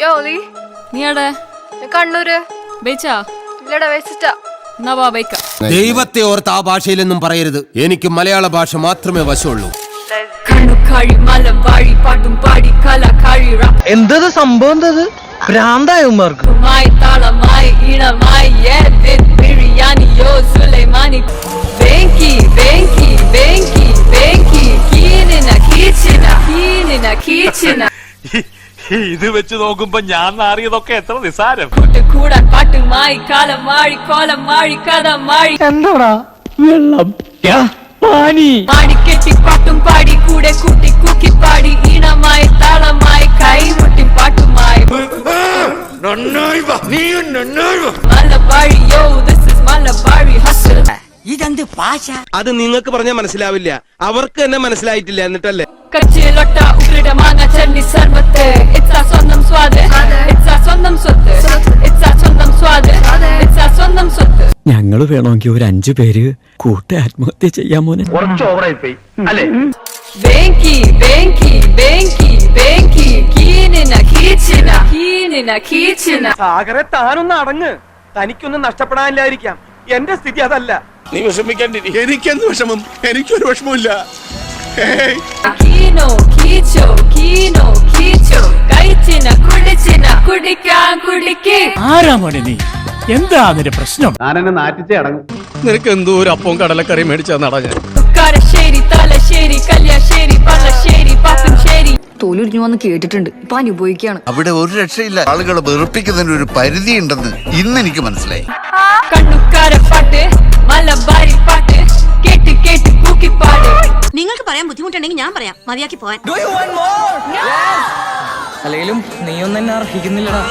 യോ ഒലി നീ എവിടെ കണ്ണൂര്. ബേച്ചാ? ഇല്ലടാ വെച്ചിട്ടാ എന്നാ വാ ബൈക്ക. ദൈവത്തെ ഓർത്ത് ആ ഭാഷയിലൊന്നും പറയരുത്. എനിക്ക് മലയാള ഭാഷ മാത്രമേ വശമുള്ളൂ എന്തത് സംഭവം എന്തത്? താളമായി ഇത് വെച്ച് നോക്കുമ്പോ ഞാൻ നാറിയതൊക്കെ എത്ര നിസാരം കൂടാൻ പാട്ടുമായി കാലമാഴി കോലമാഴി കഥമാഴി എന്താടാ? വെള്ളം. പാനി മാടി കെട്ടി പാട്ടും പാടി കൂടെ കൂട്ടി കൂക്കി പാടി ഈണമായി താളമായി കൈമുട്ടി പാട്ടുമായി. മലബാറി യോ ദിസ് ഇസ് മലബാറി ഹസൽ അത് നിങ്ങൾക്ക് പറഞ്ഞാൽ മനസ്സിലാവില്ല. അവർക്ക് തന്നെ മനസ്സിലായിട്ടില്ല എന്നിട്ടല്ലേ? കച്ചിലൊട്ട ഉഗ്രിട മാങ്ങ ചന്നി സർബത്ത് ഞങ്ങൾ വേണമെങ്കിൽ ഒരു അഞ്ചു പേര് കൂട്ട ആത്മഹത്യ ചെയ്യാൻ മോനെ. കുറച്ച് പോയി. അല്ലേ? വെങ്കി വെങ്കി വെങ്കി വെങ്കി കീനിന കീച്ചിന കീനിന കീച്ചിന സാഗരെ താനൊന്ന് അടങ്ങ്. തനിക്കൊന്നും നഷ്ടപ്പെടാനില്ലായിരിക്കാം. എന്റെ സ്ഥിതി അതല്ല. നീ വിഷമിക്കണ്ടി എനിക്കെന്ത് വിഷമം? എനിക്കൊരു വിഷമമില്ല കുടിക്ക്. ആരാ മോനെ നീ? എന്താ അതിന്റെ പ്രശ്നം? നിനക്ക് എന്തോ ഒരു അപ്പവും കടലക്കറി മേടിച്ചാ നടാ ഞാൻ. കാരശ്ശേരി തലശ്ശേരി കല്യാശ്ശേരി പള്ളശ്ശേരി പാപ്പൻശ്ശേരി തോലുരിഞ്ഞു വന്ന് കേട്ടിട്ടുണ്ട്. ഇപ്പൊ അവിടെ ഒരു രക്ഷയില്ല. ആളുകളെ വെറുപ്പിക്കുന്നതിന് ഒരു പരിധി ഉണ്ടെന്ന് ഇന്ന് എനിക്ക് മനസ്സിലായി. മലബാരി പാട്ട് കേട്ട് കേട്ട് കൂക്കിപ്പാട്. നിങ്ങൾക്ക് പറയാൻ ബുദ്ധിമുട്ടുണ്ടെങ്കിൽ ഞാൻ പറയാം. മതിയാക്കി പോവാൻ. അല്ലെങ്കിലും നീയൊന്നും എന്നെ അർഹിക്കുന്നില്ലടാ.